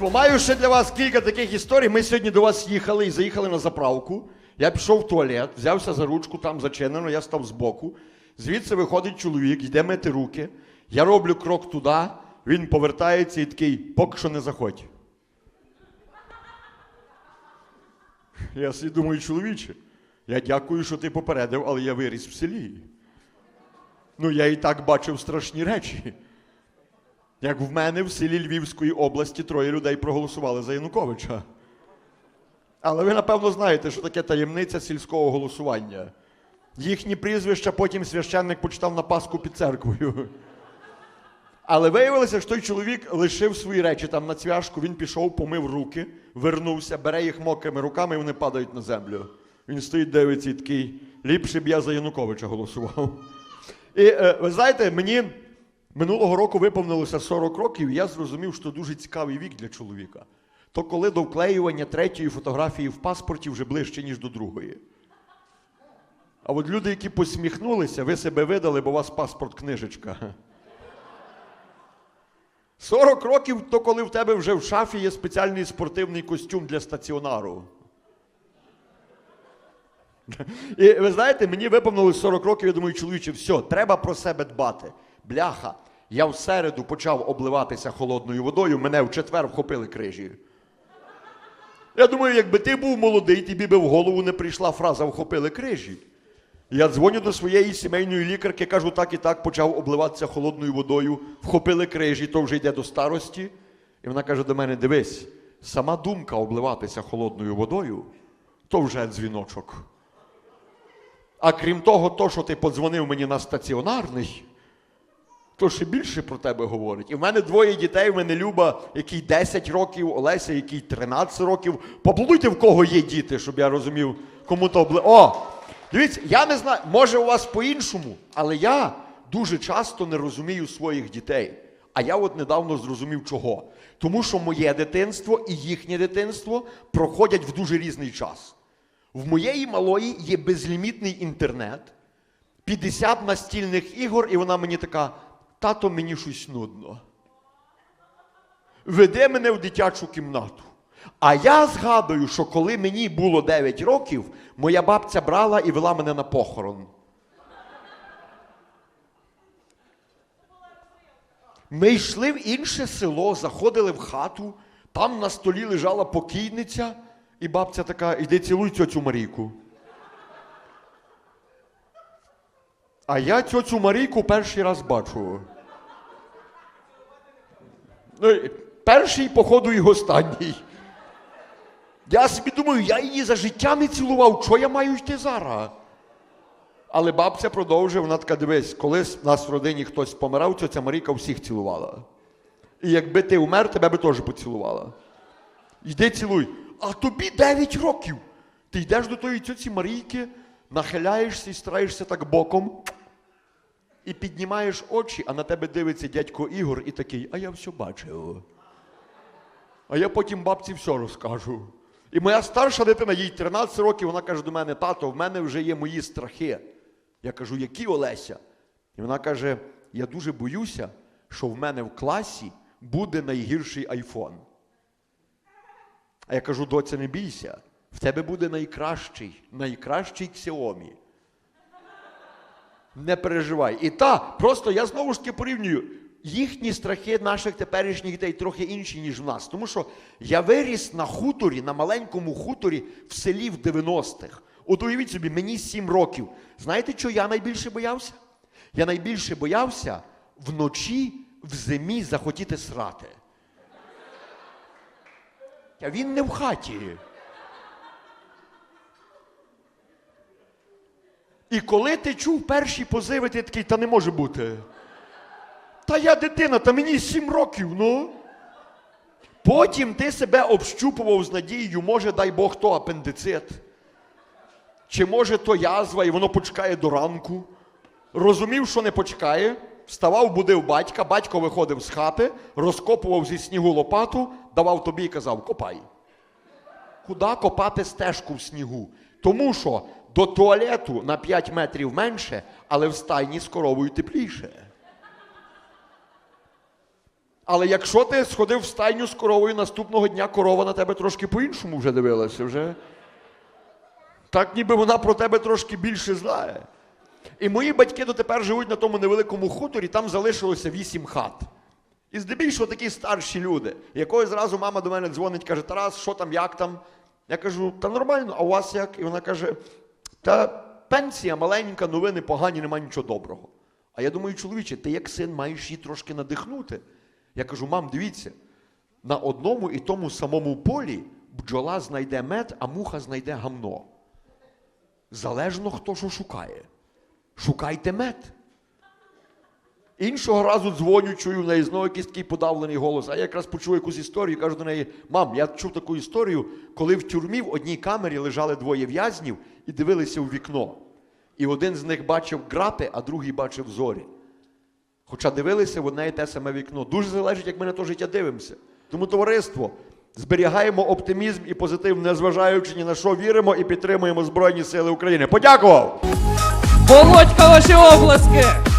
Маю ще для вас кілька таких історій. Ми сьогодні до вас їхали і заїхали на заправку. Я пішов в туалет, взявся за ручку, там зачинено, я став збоку. Звідси виходить чоловік, йде мити руки. Я роблю крок туди, він повертається і такий, поки що не заходь. Я собі думаю, чоловіче, я дякую, що ти попередив, але я виріс в селі. Ну, я і так бачив страшні речі. Як в мене в селі Львівської області троє людей проголосували за Януковича. Але ви, напевно, знаєте, що таке таємниця сільського голосування. Їхні прізвища потім священник почитав на Пасху під церквою. Але виявилося, що той чоловік лишив свої речі там на цвяшку, він пішов, помив руки, вернувся, бере їх мокрими руками, і вони падають на землю. Він стоїть, дивиться і такий, ліпше б я за Януковича голосував. І е, ви знаєте, мені минулого року виповнилося 40 років, і я зрозумів, що дуже цікавий вік для чоловіка. То коли до вклеювання третьої фотографії в паспорті вже ближче, ніж до другої. А от люди, які посміхнулися, ви себе видали, бо у вас паспорт книжечка. 40 років то коли в тебе вже в шафі є спеціальний спортивний костюм для стаціонару. І ви знаєте, мені виповнилось 40 років, я думаю, чоловіче, все, треба про себе дбати. Бляха, я в середу почав обливатися холодною водою, мене в четвер вхопили крижі. Я думаю, якби ти був молодий, тобі би в голову не прийшла фраза вхопили крижі. Я дзвоню до своєї сімейної лікарки, кажу, так і так, почав обливатися холодною водою, вхопили крижі, то вже йде до старості. І вона каже до мене: дивись, сама думка обливатися холодною водою, то вже дзвіночок. А крім того, то, що ти подзвонив мені на стаціонарний, то ще більше про тебе говорить. І в мене двоє дітей, в мене Люба, який 10 років, Олеся, який 13 років. Поплодуйте, в кого є діти, щоб я розумів, кому то обли... О! Дивіться, я не знаю, може у вас по-іншому, але я дуже часто не розумію своїх дітей. А я от недавно зрозумів чого. Тому що моє дитинство і їхнє дитинство проходять в дуже різний час. В моєї малої є безлімітний інтернет, 50 настільних ігор, і вона мені така: тато, мені щось нудно. Веде мене в дитячу кімнату. А я згадую, що коли мені було 9 років, моя бабця брала і вела мене на похорон. Ми йшли в інше село, заходили в хату, там на столі лежала покійниця, і бабця така, іди цілуй цю Марійку. А я цю Марійку перший раз бачу. Ну, перший, походу, і останній. Я собі думаю, я її за життя не цілував, що я маю йти зараз? Але бабця продовжує, вона така, дивись, колись в нас в родині хтось помирав, ця Марійка всіх цілувала. І якби ти умер, тебе би теж поцілувала. Йди цілуй. А тобі 9 років. Ти йдеш до тої цьоці Марійки, нахиляєшся і стараєшся так боком. І піднімаєш очі, а на тебе дивиться дядько Ігор і такий, а я все бачив. А я потім бабці все розкажу. І моя старша дитина, їй 13 років, вона каже до мене, тато, в мене вже є мої страхи. Я кажу, які Олеся? І вона каже: я дуже боюся, що в мене в класі буде найгірший айфон. А я кажу, доця, не бійся, в тебе буде найкращий, найкращий Xiaomi. Не переживай. І та, просто я знову ж таки порівнюю. Їхні страхи наших теперішніх дітей трохи інші, ніж в нас. Тому що я виріс на хуторі, на маленькому хуторі в селі в 90-х. От уявіть собі, мені 7 років. Знаєте, що я найбільше боявся? Я найбільше боявся вночі в зимі захотіти срати. А він не в хаті. І коли ти чув перші позиви, ти такий, та не може бути. Та я дитина, та мені сім років, ну. Потім ти себе общупував з надією, може, дай Бог, то апендицит. Чи може то язва, і воно почекає до ранку. Розумів, що не почекає, вставав, будив батька, батько виходив з хати, розкопував зі снігу лопату, давав тобі і казав, копай. Куди копати стежку в снігу? Тому що до туалету на 5 метрів менше, але в стайні з коровою тепліше. Але якщо ти сходив в стайню з коровою, наступного дня корова на тебе трошки по-іншому вже дивилася. Вже. Так ніби вона про тебе трошки більше знає. І мої батьки дотепер живуть на тому невеликому хуторі, там залишилося вісім хат. І здебільшого такі старші люди. Якої зразу мама до мене дзвонить, каже: Тарас, що там, як там? Я кажу, та нормально, а у вас як? І вона каже: Та пенсія маленька, новини погані, нема нічого доброго. А я думаю, чоловіче, ти як син маєш її трошки надихнути. Я кажу, мам, дивіться, на одному і тому самому полі бджола знайде мед, а муха знайде гамно. Залежно хто що шукає. Шукайте мед. Іншого разу дзвоню, чую в неї знову якийсь такий подавлений голос. А я якраз почув якусь історію, кажу до неї: мам, я чув таку історію, коли в тюрмі в одній камері лежали двоє в'язнів і дивилися у вікно. І один з них бачив грати, а другий бачив зорі. Хоча дивилися в одне і те саме вікно. Дуже залежить, як ми на то життя дивимося. Тому, товариство, зберігаємо оптимізм і позитив, незважаючи ні на що віримо і підтримуємо Збройні Сили України. Подякував! Володька, ваші обласки!